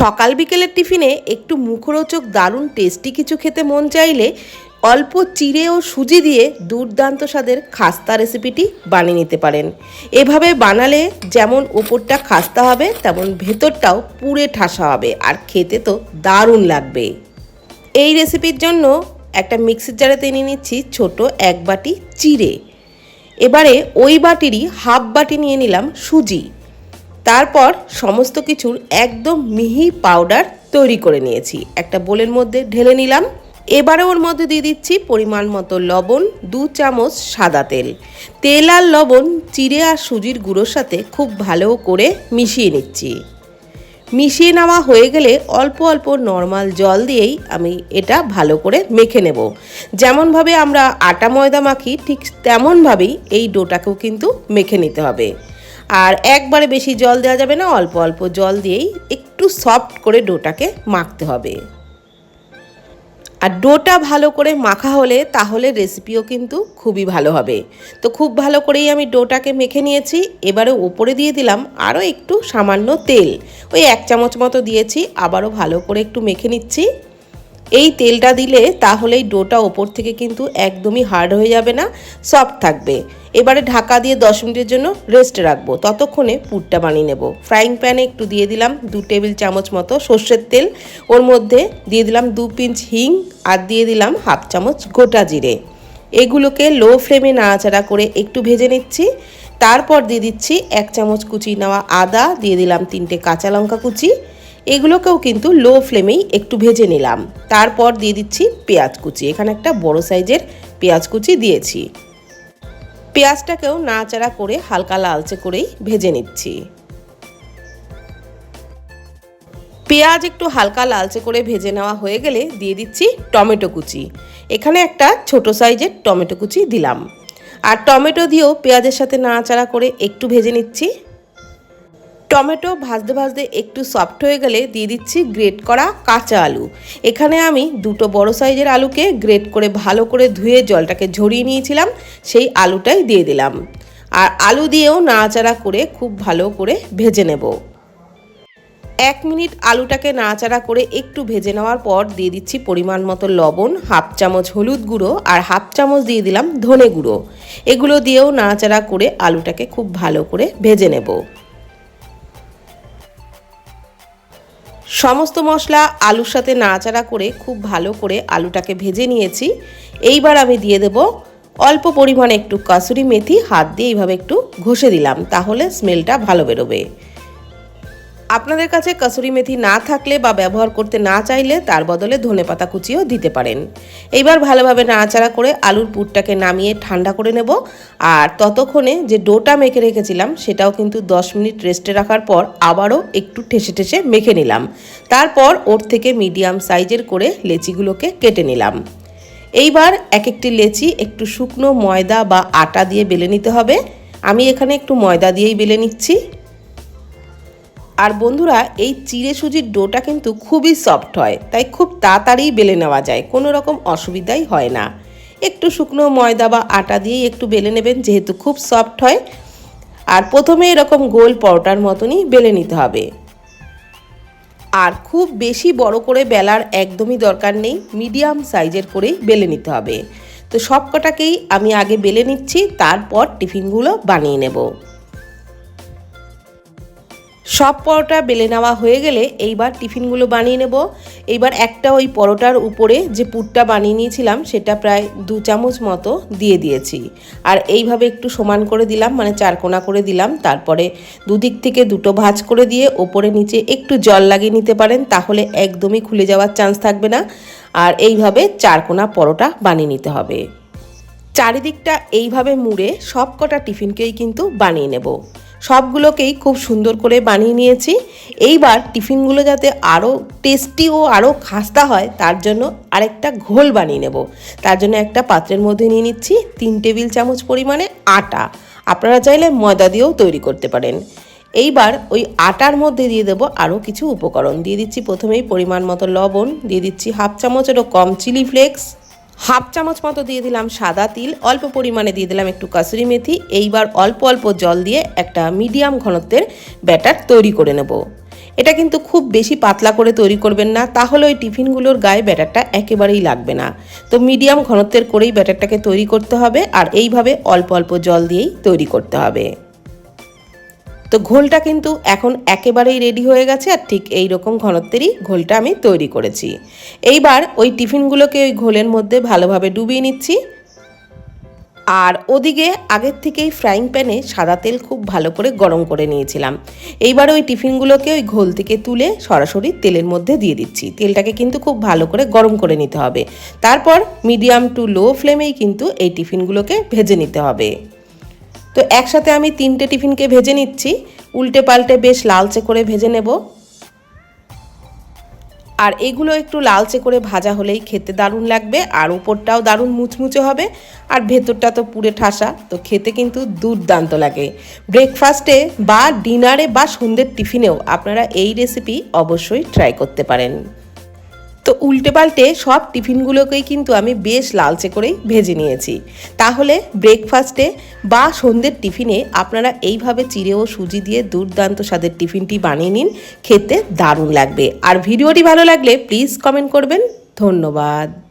সকাল বিকেলের টিফিনে একটু মুখরোচক দারুণ টেস্টি কিছু খেতে মন চাইলে অল্প চিড়ে ও সুজি দিয়ে দুর্দান্ত স্বাদের খাস্তা রেসিপিটি বানিয়ে নিতে পারেন। এভাবে বানালে যেমন ওপরটা খাস্তা হবে, তেমন ভেতরটাও পুড়ে ঠাসা হবে আর খেতে তো দারুণ লাগবে। এই রেসিপির জন্য একটা মিক্সির জারেতে নিয়ে নিচ্ছি ছোট এক বাটি চিড়ে। এবারে ওই বাটিরই হাফ বাটি নিয়ে নিলাম সুজি। তারপর সমস্ত কিছুর একদম মিহি পাউডার তৈরি করে নিয়েছি। একটা বোলের মধ্যে ঢেলে নিলাম। এবারে ওর মধ্যে দিয়ে দিচ্ছি পরিমাণ মতো লবণ, দু চামচ সাদা তেল। তেল আর লবণ, চিড়ে আর সুজির গুঁড়োর সাথে খুব ভালো করে মিশিয়ে নিচ্ছি। মিশিয়ে নেওয়া হয়ে গেলে অল্প অল্প নর্মাল জল দিয়েই আমি এটা ভালো করে মেখে নেব। যেমনভাবে আমরা আটা ময়দা মাখি, ঠিক তেমনভাবেই এই ডোটাকেও কিন্তু মেখে নিতে হবে। আর একবারে বেশি জল দেওয়া যাবে না, অল্প অল্প জল দিয়েই একটু সফট করে ডোটাকে মাখতে হবে। আর ডোটা ভালো করে মাখা হলে তাহলে রেসিপিও কিন্তু খুবই ভালো হবে। তো খুব ভালো করেই আমি ডোটাকে মেখে নিয়েছি, এবারে ওপরে দিয়ে দিলাম আরও একটু সামান্য তেল। ওই এক চামচ মতো দিয়েছি, আবারও ভালো করে একটু মেখে নিচ্ছি। এই তেলটা দিলে তাহলেই ডোটা ওপর থেকে কিন্তু একদমই হার্ড হয়ে যাবে না, সফট থাকবে। এবারে ঢাকা দিয়ে দশ মিনিটের জন্য রেস্টে রাখব। ততক্ষণে পুরটা বানিয়ে নেব। ফ্রাইং প্যানে একটু দিয়ে দিলাম দু টেবিল চামচ মতো সর্ষের তেল। ওর মধ্যে দিয়ে দিলাম দু পিঞ্চ হিং আর দিয়ে দিলাম হাফ চামচ গোটা জিরে। এগুলোকে লো ফ্লেমে নাড়াচাড়া করে একটু ভেজে নিচ্ছি। তারপর দিয়ে দিচ্ছি এক চামচ কুচি নেওয়া আদা, দিয়ে দিলাম তিনটে কাঁচা লঙ্কা কুচি। এগুলোকেও কিন্তু লো ফ্লেমেই একটু ভেজে নিলাম। তারপর দিয়ে দিচ্ছি পেঁয়াজ কুচি। এখানে একটা বড় সাইজের পেঁয়াজ কুচি দিয়েছি। পেঁয়াজটাকেও নাড়াচাড়া করে হালকা লালচে করেই ভেজে নিচ্ছি। পেঁয়াজ একটু হালকা লালচে করে ভেজে নেওয়া হয়ে গেলে দিয়ে দিচ্ছি টমেটো কুচি। এখানে একটা ছোট সাইজের টমেটো কুচি দিলাম। আর টমেটো দিয়েও পেঁয়াজের সাথে নাড়াচাড়া করে একটু ভেজে নিচ্ছি। টমেটো ভাজতে ভাজতে একটু সফট হয়ে গেলে দিয়ে দিচ্ছি গ্রেট করা কাঁচা আলু। এখানে আমি দুটো বড় সাইজের আলুকে গ্রেট করে ভালো করে ধুয়ে জলটাকে ঝরিয়ে নিয়েছিলাম, সেই আলুটাই দিয়ে দিলাম। আর আলু দিয়েও নাড়াচাড়া করে খুব ভালো করে ভেজে নেব। এক মিনিট আলুটাকে নাড়াচাড়া করে একটু ভেজে নেওয়ার পর দিয়ে দিচ্ছি পরিমাণ মতো লবণ, হাফ চামচ হলুদ গুঁড়ো আর হাফ চামচ দিয়ে দিলাম ধনে গুঁড়ো। এগুলো দিয়েও নাড়াচাড়া করে আলুটাকে খুব ভালো করে ভেজে নেব। সমস্ত মশলা আলুর সাথে নাড়াচাড়া করে খুব ভালো করে আলুটাকে ভেজে নিয়েছি। এইবার আমি দিয়ে দেব অল্প পরিমাণে একটু কাসুরি মেথি, হাত দিয়ে এইভাবে একটু ঘষে দিলাম, তাহলে স্মেলটা ভালো বেরোবে। আপনাদের কাছে কাসুরি মেথি না থাকলে বা ব্যবহার করতে না চাইলে তার বদলে ধনে পাতা কুচিও দিতে পারেন। এইবার ভালোভাবে নাড়াচাড়া করে আলুর পুরটাকে নামিয়ে ঠান্ডা করে নেব। আর ততক্ষণে যে ডোটা মেখে রেখেছিলাম, সেটাও কিন্তু 10 মিনিট রেস্টে রাখার পর আবারও একটু ঠেসে ঠেসে মেখে নিলাম। তারপর ওর থেকে মিডিয়াম সাইজের করে লেচিগুলোকে কেটে নিলাম। এইবার এক একটি লেচি একটু শুকনো ময়দা বা আটা দিয়ে বেলে নিতে হবে। আমি এখানে একটু ময়দা দিয়েই বেলে নিচ্ছি। আর বন্ধুরা, এই চিড়ে সুজির ডোটা কিন্তু খুবই সফট হয়, তাই খুব তাড়াতাড়ি বেলে নেওয়া যায়, কোনো রকম অসুবিধাই হয় না। একটু শুকনো ময়দা বা আটা দিয়েই একটু বেলে নেবেন, যেহেতু খুব সফট হয়। আর প্রথমে এরকম গোল পরোটার মতনই বেলে নিতে হবে। আর খুব বেশি বড় করে বেলার একদমই দরকার নেই, মিডিয়াম সাইজের করেই বেলে নিতে হবে। তো সব কটাকেই আমি আগে বেলে নিচ্ছি, তারপর টিফিনগুলো বানিয়ে নেব। সব পরোটা বেলে নেওয়া হয়ে গেলে এইবার টিফিনগুলো বানিয়ে নেব। এইবার একটা ওই পরোটার উপরে যে পুরটা বানিয়ে নিয়েছিলাম, সেটা প্রায় দু চামচ মতো দিয়ে দিয়েছি। আর এইভাবে একটু সমান করে দিলাম মানে চারকোনা করে দিলাম। তারপরে দুদিক থেকে দুটো ভাঁজ করে দিয়ে ওপরে নিচে একটু জল লাগিয়ে নিতে পারেন, তাহলে একদমই খুলে যাওয়ার চান্স থাকবে না। আর এইভাবে চারকোনা পরোটা বানিয়ে নিতে হবে। চারিদিকটা এইভাবে মুড়ে সব কটা টিফিনকেই কিন্তু বানিয়ে নেব। সবগুলোকেই খুব সুন্দর করে বানিয়ে নিয়েছি। এইবার টিফিনগুলো যাতে আরও টেস্টি ও আরও খাস্তা হয়, তার জন্য আরেকটা ঘোল বানিয়ে নেব। তার জন্য একটা পাত্রের মধ্যে নিয়ে নিচ্ছি তিন টেবিল চামচ পরিমাণে আটা। আপনারা চাইলে ময়দা দিয়েও তৈরি করতে পারেন। এইবার ওই আটার মধ্যে দিয়ে দেবো আরও কিছু উপকরণ। দিয়ে দিচ্ছি প্রথমেই পরিমাণ মতো লবণ, দিয়ে দিচ্ছি হাফ চামচেরও কম চিলি ফ্লেক্স হাফ চামচ মতো দিয়ে দিলাম সাদা তিল, অল্প পরিমাণে দিয়ে দিলাম একটু কাসুরি মেথি। এইবার অল্প অল্প জল দিয়ে একটা মিডিয়াম ঘনত্বের ব্যাটার তৈরি করে নেব। এটা কিন্তু খুব বেশি পাতলা করে তৈরি করবেন না, তাহলে ওই টিফিনগুলোর গায়ে ব্যাটারটা একেবারেই লাগবে না। তো মিডিয়াম ঘনত্বের করেই ব্যাটারটাকে তৈরি করতে হবে, আর এইভাবে অল্প অল্প জল দিয়েই তৈরি করতে হবে। তো ঘোলটা কিন্তু এখন একেবারেই রেডি হয়ে গেছে আর ঠিক এই রকম ঘনত্বেরই ঘোলটা আমি তৈরি করেছি। এইবার ওই টিফিনগুলোকে ওই ঘোলের মধ্যে ভালোভাবে ডুবিয়ে নিচ্ছি। আর ওদিকে আগের থেকেই ফ্রাইং প্যানে সাদা তেল খুব ভালো করে গরম করে নিয়েছিলাম। এইবার ওই টিফিনগুলোকে ওই ঘোল থেকে তুলে সরাসরি তেলের মধ্যে দিয়ে দিচ্ছি। তেলটাকে কিন্তু খুব ভালো করে গরম করে নিতে হবে। তারপর মিডিয়াম টু লো ফ্লেমেই কিন্তু এই টিফিনগুলোকে ভেজে নিতে হবে। তো একসাথে আমি তিনটে টিফিনকে ভেজে নিচ্ছি। উল্টে পাল্টে বেশ লালচে করে ভেজে নেব। আর এগুলো একটু লালচে করে ভাজা হলেই খেতে দারুণ লাগবে, আর উপরটাও দারুণ মুচমুচে হবে। আর ভেতরটা তো পুরে ঠাসা, তো খেতে কিন্তু দুর্দান্ত লাগে। ব্রেকফাস্টে বা ডিনারে বা সন্ধ্যের টিফিনেও আপনারা এই রেসিপি অবশ্যই ট্রাই করতে পারেন। উল্টে পাল্টে সব টিফিনগুলোকেই কিন্তু আমি বেশ লালচে করেই ভেজে নিয়েছি। তাহলে ব্রেকফাস্টে বা সন্ধ্যের টিফিনে আপনারা এইভাবে চিড়ে ও সুজি দিয়ে দুর্দান্ত স্বাদের টিফিনটি বানিয়ে নিন, খেতে দারুণ লাগবে। আর ভিডিওটি ভালো লাগলে প্লিজ কমেন্ট করবেন। ধন্যবাদ।